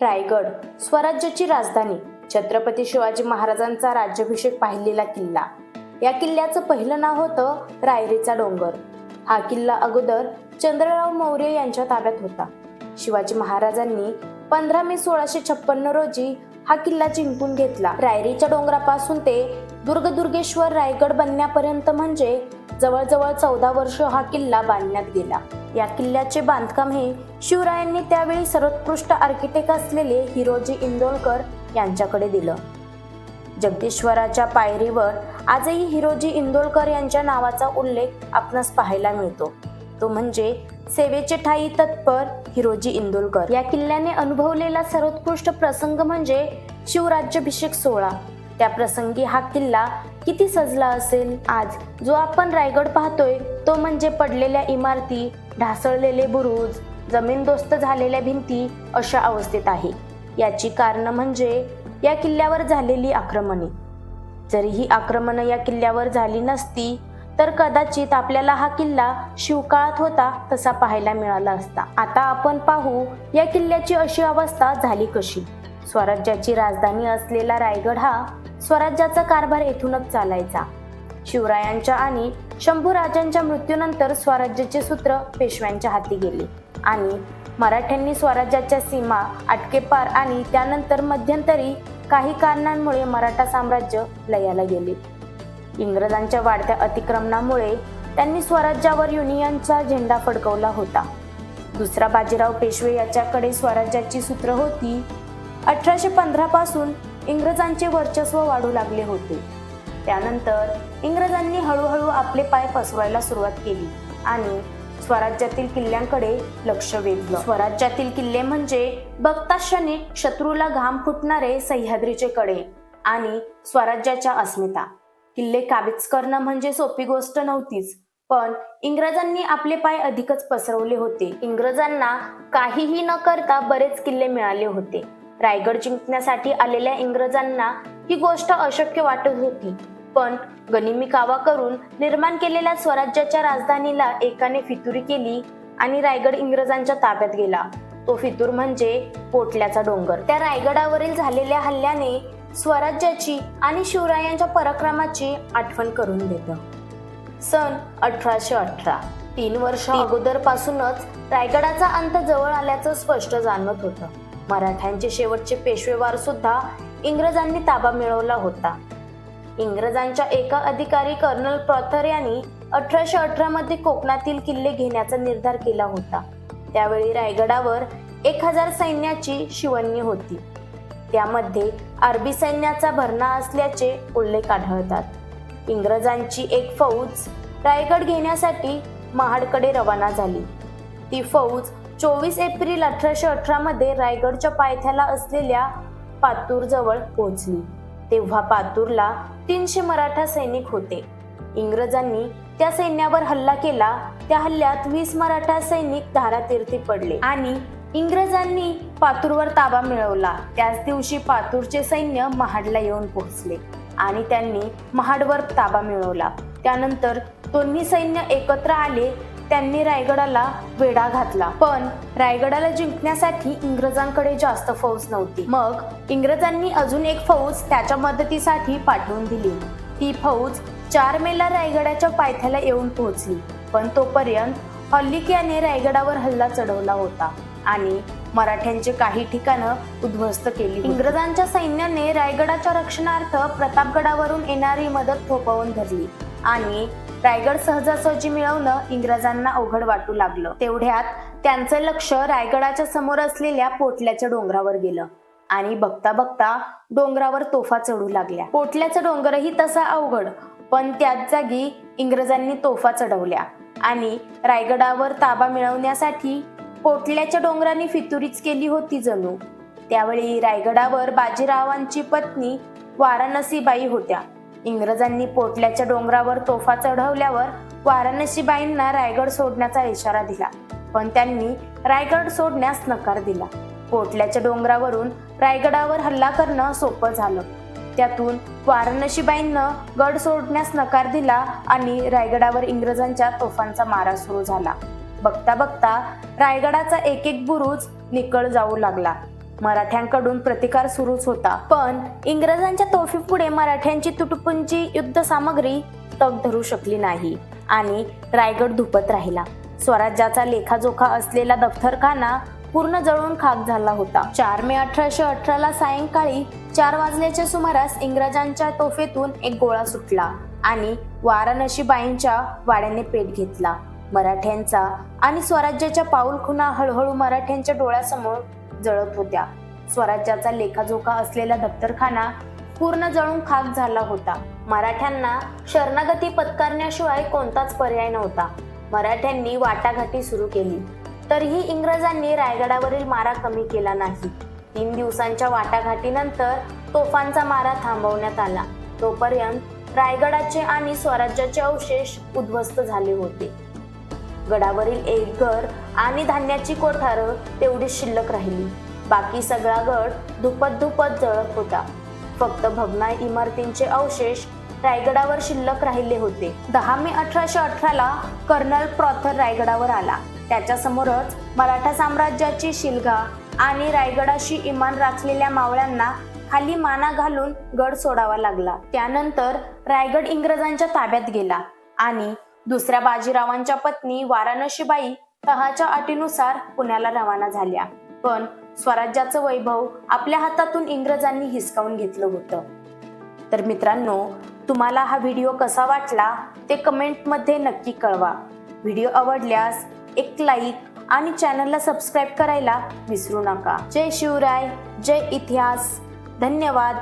रायगड स्वराज्याची राजधानी छत्रपती शिवाजी महाराजांचा राज्याभिषेक पाहिलेला किल्ला. या किल्ल्याचं पहिलं नाव होतं रायरीचा डोंगर. हा किल्ला अगोदर चंद्रराव मौर्य यांच्या ताब्यात होता. शिवाजी महाराजांनी पंधरा मे सोळाशे छप्पन्न रोजी हा किल्ला जिंकून घेतला. रायरीच्या डोंगरापासून ते दुर्गदुर्गेश्वर रायगड बनण्यापर्यंत म्हणजे जवळजवळ चौदा वर्ष हा किल्ला बांधण्यात गेला. या किल्ल्याचे बांधकाम हे शिवरायांनी त्यावेळी सर्वोत्कृष्ट आर्किटेक्ट असलेले हिरोजी इंदोलकर यांच्याकडे दिलं. जगदीश्वराच्या पायरीवर आजही हिरोजी इंदोलकर यांच्या नावाचा उल्लेख आपणास पाहायला मिळतो. तो म्हणजे सेवेचे ठाई तत्पर हिरोजी इंदोलकर या किल्ल्याने अनुभवलेला सर्वोत्कृष्ट प्रसंग म्हणजे शिवराज्याभिषेक सोहळा. त्या प्रसंगी हा किल्ला किती सजला असेल? आज जो आपण रायगड पाहतोय तो म्हणजे पडलेल्या इमारती ढासळलेले बुरुज जमीनदोस्त झालेल्या भिंती अशा अवस्थेत आहे. याची कारण म्हणजे या किल्ल्यावर झालेली आक्रमणे. जरी ही आक्रमणं या किल्ल्यावर झाली नसती तर कदाचित आपल्याला हा किल्ला शिवकाळात होता तसा पाहायला मिळाला असता. आता आपण पाहू या किल्ल्याची अशी अवस्था झाली कशी? स्वराज्याची राजधानी असलेला रायगड हा स्वराज्याचा कारभार येथूनच चालायचा. शिवरायांच्या आणि शंभूराजांच्या मृत्यूनंतर स्वराज्याचे सूत्र पेशव्यांच्या हाती गेले आणि मराठ्यांनी स्वराज्याच्या सीमा आटकेपार आणि त्यानंतर मध्यंतरी काही कारणांमुळे मराठा साम्राज्य लयाला गेले. इंग्रजांच्या वाढत्या अतिक्रमणामुळे त्यांनी स्वराज्यावर युनियनचा झेंडा फडकवला होता. दुसरा बाजीराव पेशवे याच्याकडे स्वराज्याची सूत्र होती अठराशे पंधरा पासून इंग्रजांचे वर्चस्व वाढू लागले होते. त्यानंतर इंग्रजांनी हळूहळू आपले पाय पसरवायला सुरुवात केली आणि स्वराज्यातील किल्ल्यांकडे लक्ष वेधलं. स्वराज्यातील किल्ले म्हणजे बघता क्षणी शत्रूला घाम फुटणारे सह्याद्रीचे कडे आणि स्वराज्याच्या अस्मिता. किल्ले काबीज करणं म्हणजे सोपी गोष्ट नव्हतीच पण इंग्रजांनी आपले पाय अधिकच पसरवले होते. इंग्रजांना काहीही न करता बरेच किल्ले मिळाले होते. रायगड जिंकण्यासाठी आलेल्या इंग्रजांना ही गोष्ट अशक्य वाटत होती. पण गनिमी कावा करून निर्माण केलेल्या स्वराज्याच्या राजधानीला एकाने फितुरी केली आणि रायगड इंग्रजांच्या ताब्यात गेला. तो फितूर म्हणजे पोटल्याचा डोंगर. त्या रायगडावरील झालेल्या हल्ल्याने स्वराज्याची आणि शिवरायांच्या पराक्रमाची आठवण करून देतं. सन अठराशे अठरा. तीन वर्ष अगोदर पासूनच रायगडाचा अंत जवळ आल्याचं स्पष्ट जाणवत होतं. मराठ्यांचे शेवटचे पेशवेवार सुद्धा इंग्रजांनी ताबा मिळवला होता. इंग्रजांच्या एका अधिकारी कर्नल प्रॉथर यांनी अठराशे अठरा मध्ये कोकणातील किल्ले घेण्याचा निर्धार केला होता. त्यावेळी रायगडावर एक हजार सैन्याची शिवण्य होती. त्यामध्ये अरबी सैन्याचा भरणा असल्याचे उल्लेख आढळतात. इंग्रजांची एक फौज रायगड घेण्यासाठी महाडकडे रवाना झाली. ती फौज चोवीस एप्रिल अठराशे अठरा मध्ये रायगडच्या पायथ्याला असलेल्या पातूर जवळ पोहोचली. तेव्हा पातूरला तीनशे मराठा सैनिक होते. इंग्रजांनी त्या सैन्यावर हल्ला केला. त्या हल्ल्यात वीस मराठा सैनिक धारातीर्थी पडले आणि इंग्रजांनी पातूरवर ताबा मिळवला. त्याच दिवशी पातूरचे सैन्य महाडला येऊन पोहोचले आणि त्यांनी महाडवर ताबा मिळवला. त्यानंतर दोन्ही सैन्य एकत्र आले त्यांनी रायगडाला वेढा घातला. पण रायगडाला जिंकण्यासाठी इंग्रजांकडे जास्त फौज नव्हती. मग इंग्रजांनी अजून एक फौज त्याच्या मदतीसाठी पाठवून दिली. ती फौज चार मेला रायगडाच्या पायथ्याला येऊन पोहोचली. पण तोपर्यंत हल्लिक याने रायगडावर हल्ला चढवला होता आणि मराठ्यांचे काही ठिकाणं उद्ध्वस्त केली इंग्रजांच्या सैन्याने रायगडाच्या रक्षणार्थ प्रतापगडावरून येणारी मदत थोपवून धरली आणि रायगड सहजासहजी मिळवणं इंग्रजांना अवघड वाटू लागलं. तेवढ्यात त्यांचं लक्ष रायगडाच्या समोर असलेल्या पोटल्याच्या डोंगरावर गेलं आणि बघता बघता डोंगरावर तोफा चढू लागल्या. पोटल्याचा डोंगरही तसा अवघड पण त्याच जागी इंग्रजांनी तोफा चढवल्या आणि रायगडावर ताबा मिळवण्यासाठी पोटल्याच्या डोंगरांनी फितुरीच केली होती जणू. त्यावेळी रायगडावर बाजीरावांची पत्नी वाराणसीबाई होत्या. इंग्रजांनी पोटल्याच्या डोंगरावर तोफा चढवल्यावर वाराणसीबाईंना रायगड सोडण्याचा इशारा दिला. पण त्यांनी रायगड सोडण्यास नकार दिला. पोटल्याच्या डोंगरावरून रायगडावर हल्ला करणं सोपं झालं. त्यातून वाराणसीबाईंना गड सोडण्यास नकार दिला आणि रायगडावर इंग्रजांच्या तोफांचा मारा सुरू झाला. बघता बघता रायगडाचा एक एक बुरुज निकळ जाऊ लागला. मराठ्यांकडून प्रतिकार सुरूच होता. पण इंग्रजांच्या तोफीपुढे मराठ्यांची तुटपुंजी युद्ध सामग्री तग धरू शकली नाही आणि रायगड धुपत राहिला. स्वराज्याचा लेखाजोखा असलेला दफ्तरखाना पूर्ण जळून खाक झाला होता. चार मे अठराशे अठरा ला सायंकाळी चार वाजल्याच्या सुमारास इंग्रजांच्या तोफेतून एक गोळा सुटला आणि वाराणसी बाईंच्या वाड्याने पेट घेतला. मराठ्यांचा आणि स्वराज्याच्या पाऊलखुणा हळूहळू मराठ्यांच्या डोळ्यासमोर जळत होत्या. स्वराज्याचा लेखाजोखा असलेला दफ्तरखाना पूर्ण जळून खाक झाला होता. मराठ्यांना शरणागती पत्करण्याशिवाय कोणताच पर्याय नव्हता. मराठ्यांनी वाटाघाटी सुरू केली. तरीही इंग्रजांनी रायगडावरील मारा कमी केला नाही. तीन दिवसांच्या वाटाघाटीनंतर तोफांचा मारा थांबवण्यात आला. तोपर्यंत रायगडाचे आणि स्वराज्याचे अवशेष उद्ध्वस्त झाले होते. गडावरील एक घर आणि धान्याची कोठार तेवढी शिल्लक राहिली. बाकी सगळा गड धुपत धुपत जळत होता. फक्त भग्ना इमारतींचे अवशेष रायगडावर शिल्लक राहिले होते. दहा मे अठराशे अठराला कर्नल प्रॉथर रायगडावर आला. त्याच्या समोरच मराठा साम्राज्याची शिलगा आणि रायगडाशी इमान राखलेल्या मावळ्यांना खाली माना घालून गड सोडावा लागला. त्यानंतर रायगड इंग्रजांच्या ताब्यात गेला आणि दुसऱ्या बाजीरावांच्या पत्नी वाराणसीबाई तहाच्या अटीनुसार पुण्याला रवाना झाल्या. पण स्वराज्याचं वैभव आपल्या हातातून इंग्रजांनी हिसकावून घेतलं होतं. तर मित्रांनो तुम्हाला हा व्हिडिओ कसा वाटला ते कमेंटमध्ये नक्की कळवा. व्हिडिओ आवडल्यास एक लाईक आणि चॅनलला सबस्क्राईब करायला विसरू नका. जय शिवराय जय इतिहास. धन्यवाद.